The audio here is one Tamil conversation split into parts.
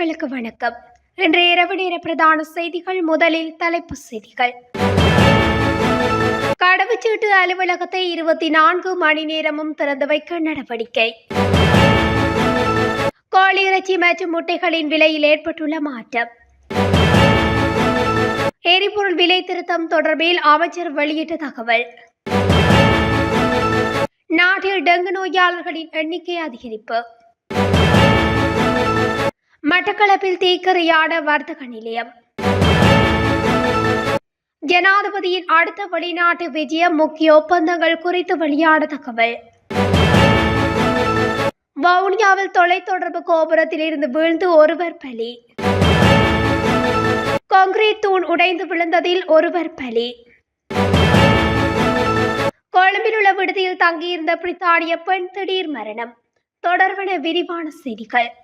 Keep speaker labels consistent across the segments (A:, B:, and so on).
A: நேயர்களுக்கு வணக்கம். இன்று இரவு நேர பிரதான செய்திகள் முதலில் தலைப்புச் செய்திகள். கடவுச்சீட்டு அலுவலகத்தை இருபத்தி நான்கு மணி நேரமும் திறந்து வைக்க நடவடிக்கை. கோழி இறைச்சி மற்றும் முட்டைகளின் விலையில் ஏற்பட்டுள்ள மாற்றம். எரிபொருள் விலை திருத்தம் தொடர்பில் அமைச்சர் வெளியிட்ட தகவல். நாட்டில் டெங்கு நோயாளர்களின் எண்ணிக்கை அதிகரிப்பு. மட்டக்களப்பில் தீக்கரையான வர்த்தக நிலையம். ஜனாதிபதியின் அடுத்த வெளிநாட்டு விஜயம் முக்கிய ஒப்பந்தங்கள் குறித்து வெளியான தகவல் வவுனியாவில் தொலைத்தொடர்பு கோபுரத்தில் இருந்து வீழ்ந்து ஒருவர் பலி. காங்கிரீட் தூண் உடைந்து விழுந்ததில் ஒருவர் பலி. கொழும்பில் உள்ள விடுதியில் தங்கியிருந்த பிரித்தானிய பெண் திடீர் மரணம். தொடர்பான விரிவான செய்திகள்.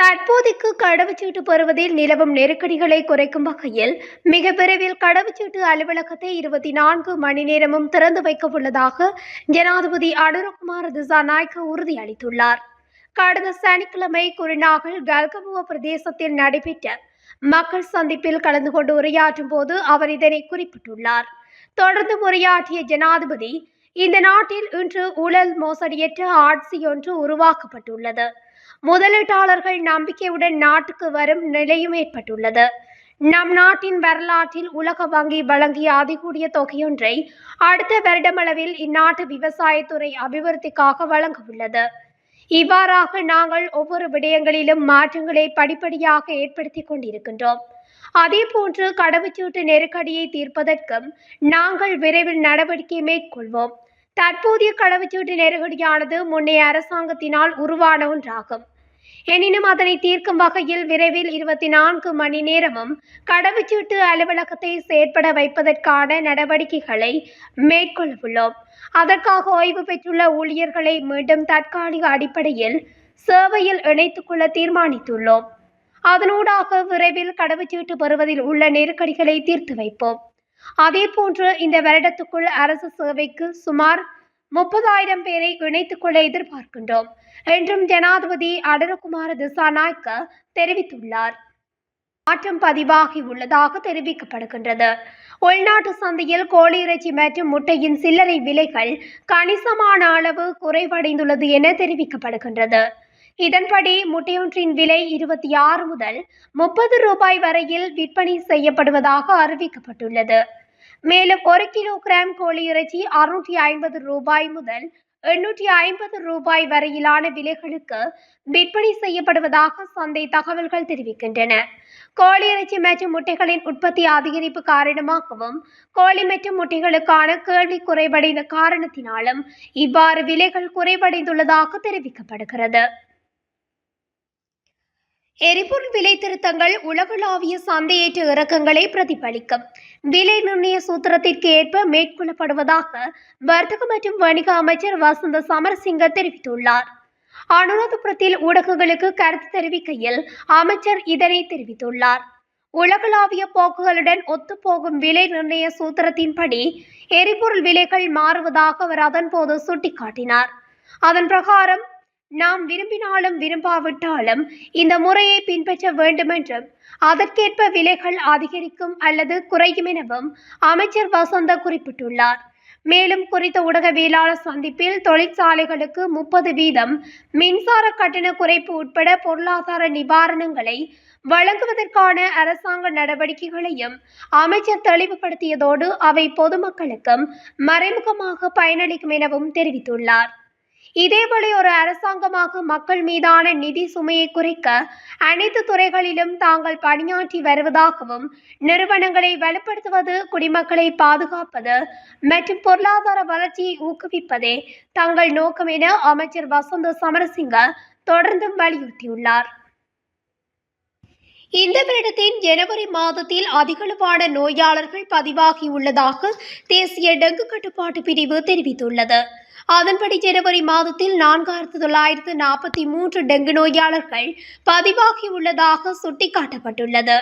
A: தற்போதைக்கு கடவுச்சீட்டு பெறுவதில் நிலவும் நெருக்கடிகளை குறைக்கும் வகையில் மிக விரைவில் கடவுச்சீட்டு அலுவலகத்தை இருபத்தி நான்கு மணி நேரமும் திறந்து வைக்க உள்ளதாக ஜனாதிபதி அனுரகுமார் திசாநாயக்க உறுதியளித்துள்ளார் கடந்த சனிக்கிழமை குருநாகல் கல்கமுவ பிரதேசத்தில் நடைபெற்ற மக்கள் சந்திப்பில் கலந்து கொண்டு உரையாற்றும் போது அவர் இதனை குறிப்பிட்டுள்ளார். தொடர்ந்து உரையாற்றிய ஜனாதிபதி இந்த நாட்டில் இன்று ஊழல் மோசடியற்ற ஆட்சி ஒன்று உருவாக்கப்பட்டுள்ளது. முதலீட்டாளர்கள் நம்பிக்கையுடன் நாட்டுக்கு வரும் நிலையும் ஏற்பட்டுள்ளது. நம் நாட்டின் வரலாற்றில் உலக வங்கி வழங்கிய அதிகூடிய தொகையொன்றை அடுத்த வருடமளவில் இந்நாட்டு விவசாயத்துறை அபிவிருத்திக்காக வழங்க உள்ளது இவ்வாறாக நாங்கள் ஒவ்வொரு விடயங்களிலும் மாற்றங்களை படிப்படியாக ஏற்படுத்தி கொண்டிருக்கின்றோம். அதேபோன்று கடவுச்சீட்டு நெருக்கடியை தீர்ப்பதற்கும் நாங்கள் விரைவில் நடவடிக்கை மேற்கொள்வோம். தற்போதைய கடவுச்சீட்டு நெருக்கடியானது முன்னைய அரசாங்கத்தினால் உருவான ஒன்றாகும். எனினும் அதனை தீர்க்கும் வகையில் விரைவில் இருபத்தி நான்கு மணி நேரமும் கடவுச்சீட்டு அலுவலகத்தை செயற்பட வைப்பதற்கான நடவடிக்கைகளை மேற்கொள்ளவுள்ளோம் அதற்காக ஓய்வு பெற்றுள்ள ஊழியர்களை மீண்டும் தற்காலிக அடிப்படையில் சேவையில் இணைத்துக் கொள்ள தீர்மானித்துள்ளோம். அதனூடாக விரைவில் கடவுச்சீட்டு பெறுவதில் உள்ள நெருக்கடிகளை தீர்த்து வைப்போம். அதே போன்று இந்த வருடத்துக்குள் அரசு சேவைக்கு சுமார் முப்பதாயிரம் பேரை இணைத்துக் கொள்ள எதிர்பார்க்கின்றோம் என்றும் ஜனாதிபதி அடரகுமார திசாநாயக்க தெரிவித்துள்ளார். மாற்றம் பதிவாகி உள்ளதாக தெரிவிக்கப்படுகின்றது. உள்நாட்டு சந்தையில் கோழி இறைச்சி மற்றும் முட்டையின் சில்லறை விலைகள் கணிசமான அளவு குறைவடைந்துள்ளது என தெரிவிக்கப்படுகின்றது. இதன்படி முட்டையொன்றின் விலை இருபத்தி ஆறு முதல் முப்பது ரூபாய் வரையில் விற்பனை செய்யப்படுவதாக அறிவிக்கப்பட்டுள்ளது. மேலும் ஒரு கிலோகிராம் கோழி இறைச்சி அறுநூற்றி ஐம்பது ரூபாய் முதல் எண்ணூற்றி ஐம்பது ரூபாய் வரையிலான விலைகளுக்கு விற்பனை செய்யப்படுவதாக சந்தை தகவல்கள் தெரிவிக்கின்றன. கோழி இறைச்சி மற்றும் முட்டைகளின் உற்பத்தி அதிகரிப்பு காரணமாகவும் கோழி மற்றும் முட்டைகளுக்கான கேள்வி குறைவடைந்த காரணத்தினாலும் இவ்வாறு விலைகள் குறைவடைந்துள்ளதாக தெரிவிக்கப்படுகிறது. எரிபொருள் விலை திருத்தங்கள் உலகளாவிய சந்தையேற்ற இறக்கங்களை பிரதிபலிக்கும். விலை நிர்ணய சூத்திரத்திற்கு ஏற்ப மேற்கொள்ளப்படுவதாக வர்த்தக மற்றும் வணிக அமைச்சர் வசந்த சமரசிங்க தெரிவித்துள்ளார். அனுராதபுரத்தில் ஊடகங்களுக்கு கருத்து தெரிவிக்கையில் அமைச்சர் இதனை தெரிவித்துள்ளார். உலகளாவிய போக்குகளுடன் ஒத்துப்போகும் விலை நிர்ணய சூத்திரத்தின்படி எரிபொருள் விலைகள் மாறுவதாக அவர் அதன்போது சுட்டிக்காட்டினார். அதன் பிரகாரம் நாம் விரும்பினாலும் விரும்பாவிட்டாலும் இந்த முறையை பின்பற்ற வேண்டுமென்றும் அதற்கேற்ப விலைகள் அதிகரிக்கும் அல்லது குறையும் எனவும் அமைச்சர் வசந்த குறிப்பிட்டுள்ளார். மேலும் குறித்த ஊடகவியலாளர் சந்திப்பில் தொழிற்சாலைகளுக்கு முப்பது வீதம் மின்சார கட்டண குறைப்பு உட்பட பொருளாதார நிவாரணங்களை வழங்குவதற்கான அரசாங்க நடவடிக்கைகளையும் அமைச்சர் தெளிவுபடுத்தியதோடு அவை பொதுமக்களுக்கும் மறைமுகமாக பயனளிக்கும் எனவும் தெரிவித்துள்ளார். இதேபடி ஒரு அரசாங்கமாக மக்கள் மீதான நிதி சுமையை குறைக்க அனைத்து துறைகளிலும் தாங்கள் பணியாற்றி வருவதாகவும் நிறுவனங்களை வலுப்படுத்துவது குடிமக்களை பாதுகாப்பது மற்றும் பொருளாதார வளர்ச்சியை ஊக்குவிப்பதே தங்கள் நோக்கம் என அமைச்சர் வசந்த சமரசிங்க தொடர்ந்தும் வலியுறுத்தியுள்ளார். இந்த வருடத்தின் ஜனவரி மாதத்தில் அதிகளவான நோயாளர்கள் பதிவாகியுள்ளதாக தேசிய டெங்கு கட்டுப்பாட்டு பிரிவு தெரிவித்துள்ளது. அதன்படி ஜனவரி மாதத்தில் நான்காயிரத்து தொள்ளாயிரத்து நாற்பத்தி மூன்று டெங்கு நோயாளர்கள் பதிவாகியுள்ளதாக சுட்டிக்காட்டப்பட்டுள்ளது.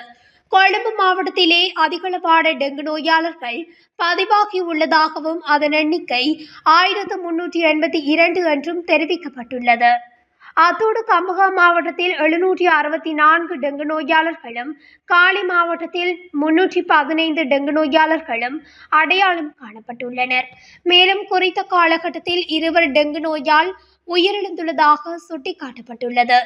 A: கொழும்பு மாவட்டத்திலே அதிகளவான டெங்கு நோயாளர்கள் பதிவாகியுள்ளதாகவும் அதன் எண்ணிக்கை ஆயிரத்து முன்னூற்றி எண்பத்தி இரண்டு என்றும் தெரிவிக்கப்பட்டுள்ளது. அத்தோடு கம்பகா மாவட்டத்தில் எழுநூற்றி அறுபத்தி நான்கு டெங்கு நோயாளர்களும் காலி மாவட்டத்தில் முன்னூற்றி பதினைந்து டெங்கு நோயாளர்களும் அடையாளம் காணப்பட்டுள்ளனர். மேலும் குறித்த காலகட்டத்தில் இருவர் டெங்கு நோயால் உயிரிழந்துள்ளதாக சுட்டிக்காட்டப்பட்டுள்ளது.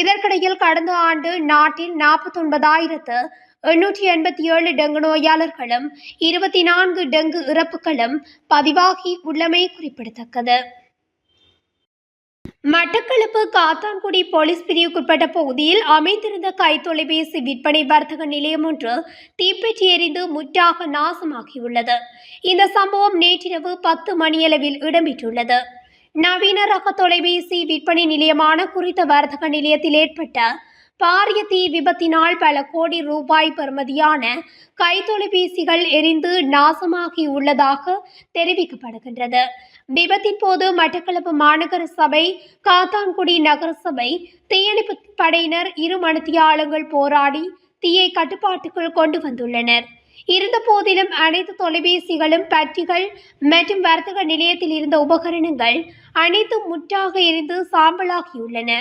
A: இதற்கிடையில் கடந்த ஆண்டு நாட்டில் நாற்பத்தொன்பதாயிரத்து எண்ணூற்றி எண்பத்தி ஏழு டெங்கு நோயாளர்களும் இருபத்தி நான்கு டெங்கு இறப்புகளும் பதிவாகி உள்ளமை குறிப்பிடத்தக்கது. மட்டக்களப்பு காத்தான்குடி போலீஸ் பிரிவுக்குட்பட்ட பகுதியில் அமைந்திருந்த கைத்தொலைபேசி விற்பனை வர்த்தக நிலையம் ஒன்று தீப்பற்றி எரிந்து முற்றாக நாசமாகியுள்ளது. இந்த சம்பவம் நேற்றிரவு பத்து மணியளவில் இடம்பெற்றுள்ளது. நவீன ரக தொலைபேசி விற்பனை நிலையமான குறித்த வர்த்தக நிலையத்தில் ஏற்பட்ட பாரிய தீ விபத்தினால் பல கோடி ரூபாய் பெறுமதியான கைத்தொலைபேசிகள் எரிந்து நாசமாகி உள்ளதாக தெரிவிக்கப்படுகின்றது. விபத்தின் போது மட்டக்களப்பு மாநகர சபை காத்தான்குடி நகரசபை தீயணைப்பு படையினர் இரு மணித்தியாளங்கள் போராடி தீயை கட்டுப்பாட்டுக்குள் கொண்டு வந்துள்ளனர். இருந்த போதிலும் அனைத்து தொலைபேசிகளும் பற்றிகள் மற்றும் வர்த்தக நிலையத்தில் இருந்த உபகரணங்கள் அனைத்தும் முற்றாக எரிந்து சாம்பலாகியுள்ளன.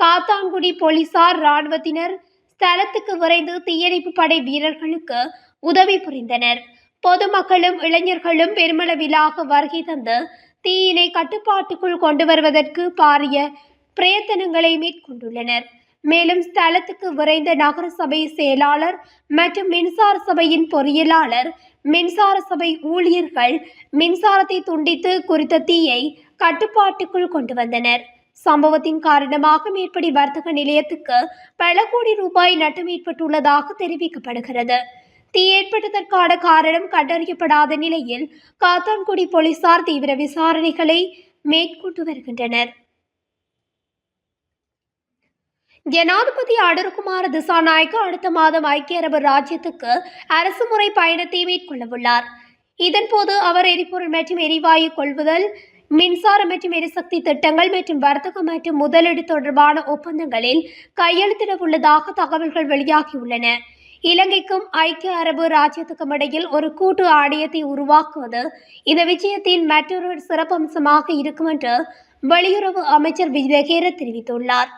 A: காத்தான்குடி போலீசார் ராணுவத்தினர் ஸ்தலத்துக்கு விரைந்து தீயணைப்பு படை வீரர்களுக்கு உதவி புரிந்தனர். பொதுமக்களும் இளைஞர்களும் பெருமளவிலாக வருகை தந்து தீயினை கட்டுப்பாட்டுக்குள் கொண்டு வருவதற்கு பாரிய பிரயத்தனங்களை மேற்கொண்டுள்ளனர். மேலும் ஸ்தலத்துக்கு விரைந்த நகர சபை செயலாளர் மற்றும் மின்சார சபையின் பொறியியலாளர் மின்சார சபை ஊழியர்கள் மின்சாரத்தை துண்டித்து குறித்த தீயை கட்டுப்பாட்டுக்குள் கொண்டு வந்தனர். சம்பவத்தின் காரணமாக மேற்படி வர்த்தக நிலையத்துக்கு பல கோடி ரூபாய் நட்டம் ஏற்பட்டுள்ளதாக தெரிவிக்கப்படுகிறது. தீ ஏற்பட்டதற்கான காரணம் கண்டறியப்படாத நிலையில் காத்தான்குடி போலீசார் தீவிர விசாரணைகளை மேற்கொண்டு வருகின்றனர். ஜனாதிபதி அடர்குமார் திசாநாயக்க அடுத்த மாதம் ஐக்கிய அரபு ராஜ்யத்துக்கு அரசுமுறை பயணத்தை மேற்கொள்ளவுள்ளார். இதன்போது அவர் எரிபொருள் மற்றும் எரிவாயு கொள்முதல் மின்சாரம் மற்றும் எரிசக்தி திட்டங்கள் மற்றும் வர்த்தகம் மற்றும் முதலீடு தொடர்பான ஒப்பந்தங்களில் கையெழுத்திட உள்ளதாக தகவல்கள் வெளியாகியுள்ளன. இலங்கைக்கும் ஐக்கிய அரபு ராஜ்யத்துக்கும் இடையில் ஒரு கூட்டு ஆணையத்தை உருவாக்குவது இந்த விஜயத்தின் மற்றொரு சிறப்பம்சமாக இருக்கும் என்று வெளியுறவு அமைச்சர் விஜயகேர தெரிவித்துள்ளார்.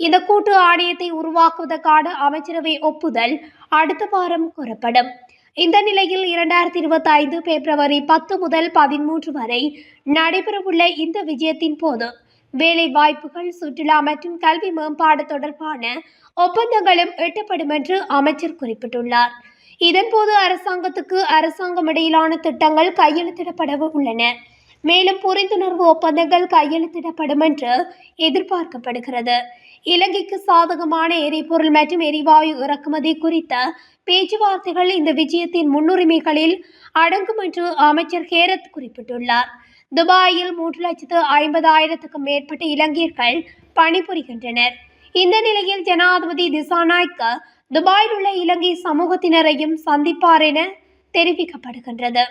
A: இந்த கூட்டு ஆணையத்தை உருவாக்குவதற்கான அமைச்சரவை ஒப்புதல் அடுத்த வாரம் கூறப்படும். இந்த நிலையில் இரண்டாயிரத்தி இருபத்தி ஐந்து பிப்ரவரி பத்து முதல் பதிமூன்று வரை நடைபெறவுள்ள இந்த விஜயத்தின் போது வேலை வாய்ப்புகள் சுற்றுலா மற்றும் கல்வி மேம்பாடு தொடர்பான ஒப்பந்தங்களும் எட்டப்படும் என்று அமைச்சர் குறிப்பிட்டுள்ளார். இதன்போது அரசாங்கத்துக்கு அரசாங்கம் இடையிலான திட்டங்கள் கையெழுத்திடப்பட உள்ளன. மேலும் புரிந்துணர்வு ஒப்பந்தங்கள் கையெழுத்திடப்படும் என்று எதிர்பார்க்கப்படுகிறது. இலங்கைக்கு சாதகமான எரிபொருள் மற்றும் எரிவாயு இறக்குமதி குறித்த பேச்சுவார்த்தைகள் இந்த விஜயத்தின் முன்னுரிமைகளில் அடங்கும் என்று அமைச்சர் ஹேரத் குறிப்பிட்டுள்ளார். துபாயில் மூன்று லட்சத்து ஐம்பதாயிரத்துக்கும் மேற்பட்ட இலங்கையர்கள் பணிபுரிகின்றனர். இந்த நிலையில் ஜனாதிபதி திசாநாய்க்க துபாயில் உள்ள இலங்கை சமூகத்தினரையும் சந்திப்பார் என தெரிவிக்கப்படுகின்றது.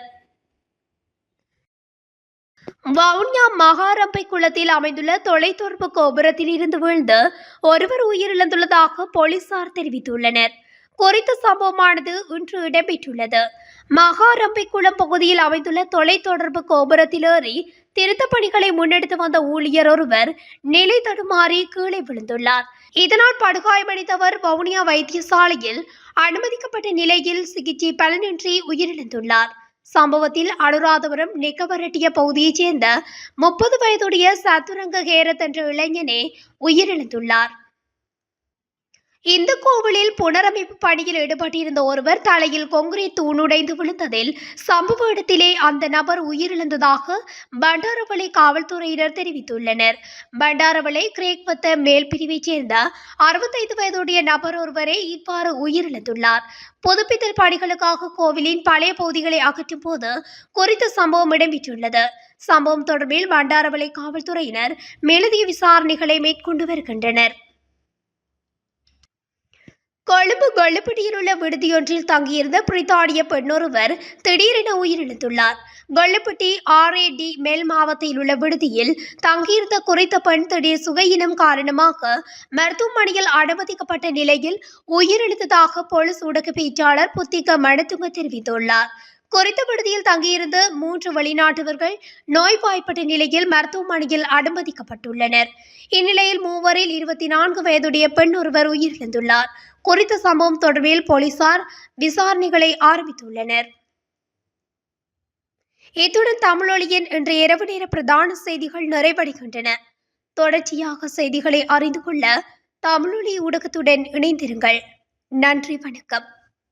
A: வவுனியா மகாரம்பை குளத்தில் அமைந்துள்ள தொலைத்தொடர்பு கோபுரத்தில் இருந்து வீழ்ந்து ஒருவர் உயிரிழந்துள்ளதாக போலீசார் தெரிவித்துள்ளனர். குறித்த சம்பவமானது இன்று இடம்பெற்றுள்ளது. மகாரம்பை குளம் பகுதியில் அமைந்துள்ள தொலைத்தொடர்பு கோபுரத்தில் ஏறி திருத்த பணிகளை முன்னெடுத்து வந்த ஊழியர் ஒருவர் நிலை தடுமாறி கீழே விழுந்துள்ளார். இதனால் படுகாயமடைந்தவர் வவுனியா வைத்தியசாலையில் அனுமதிக்கப்பட்ட நிலையில் சிகிச்சை பலனின்றி உயிரிழந்துள்ளார். சம்பவத்தில் அனுராதபுரம் நிக்கவரட்டிய பகுதியைச் சேர்ந்த முப்பது வயதுடைய சத்துரங்க ஹேரத் என்ற இளைஞனே உயிரிழந்துள்ளார். இந்து கோவிலில் புனரமைப்பு பணியில் ஈடுபட்டிருந்த ஒருவர் தலையில் கொங்கிரீட் தூணுடைந்து விழுந்ததில் சம்பவ இடத்திலே அந்த நபர் உயிரிழந்ததாக பண்டாரவளை காவல்துறையினர் தெரிவித்துள்ளனர். பண்டாரவளை கிரேக்வத்த மேல் பிரிவைச் சேர்ந்த அறுபத்தைந்து வயதுடைய நபர் ஒருவரே இவ்வாறு உயிரிழந்துள்ளார். பொதுப்பித்தல் பணிகளுக்காக கோவிலின் பழைய பகுதிகளை அகற்றும் போது குறித்த சம்பவம் இடம்பெற்றுள்ளது. சம்பவம் தொடர்பில் பண்டாரவளை காவல்துறையினர் மேலதிக விசாரணைகளை மேற்கொண்டு வருகின்றனர். கொழும்பு கொள்ளுப்பட்டியில் உள்ள விடுதியொன்றில் தங்கியிருந்த பிரித்தானிய பெண்ணொருவர் திடீரென உயிரிழந்துள்ளார். கொள்ளுப்பட்டி ஆர்ஏடி மேல் மாவட்டத்தில் உள்ள விடுதியில் தங்கியிருந்த குறித்த பெண் திடீர் சுகையினம் காரணமாக மருத்துவமனையில் அனுமதிக்கப்பட்ட நிலையில் உயிரிழந்ததாக போலீஸ் ஊடக பேச்சாளர் புத்திக மணத்துங்க தெரிவித்துள்ளார். குறித்த விடுதியில் தங்கியிருந்த மூன்று வெளிநாட்டவர்கள் நோய்வாய்ப்பட்ட நிலையில் மருத்துவமனையில் அனுமதிக்கப்பட்டுள்ளனர். இந்நிலையில் மூவரில் இருபத்தி நான்கு வயதுடைய பெண் ஒருவர் உயிரிழந்துள்ளார். குறித்த சம்பவம் தொடர்பில் போலீசார் விசாரணைகளை ஆரம்பித்துள்ளனர். இத்துடன் தமிழொலியின் இன்று இரவு நேர பிரதான செய்திகள் நிறைவடைகின்றன. தொடர்ச்சியாக செய்திகளை அறிந்து கொள்ள தமிழொலி ஊடகத்துடன் இணைந்திருங்கள். நன்றி வணக்கம்.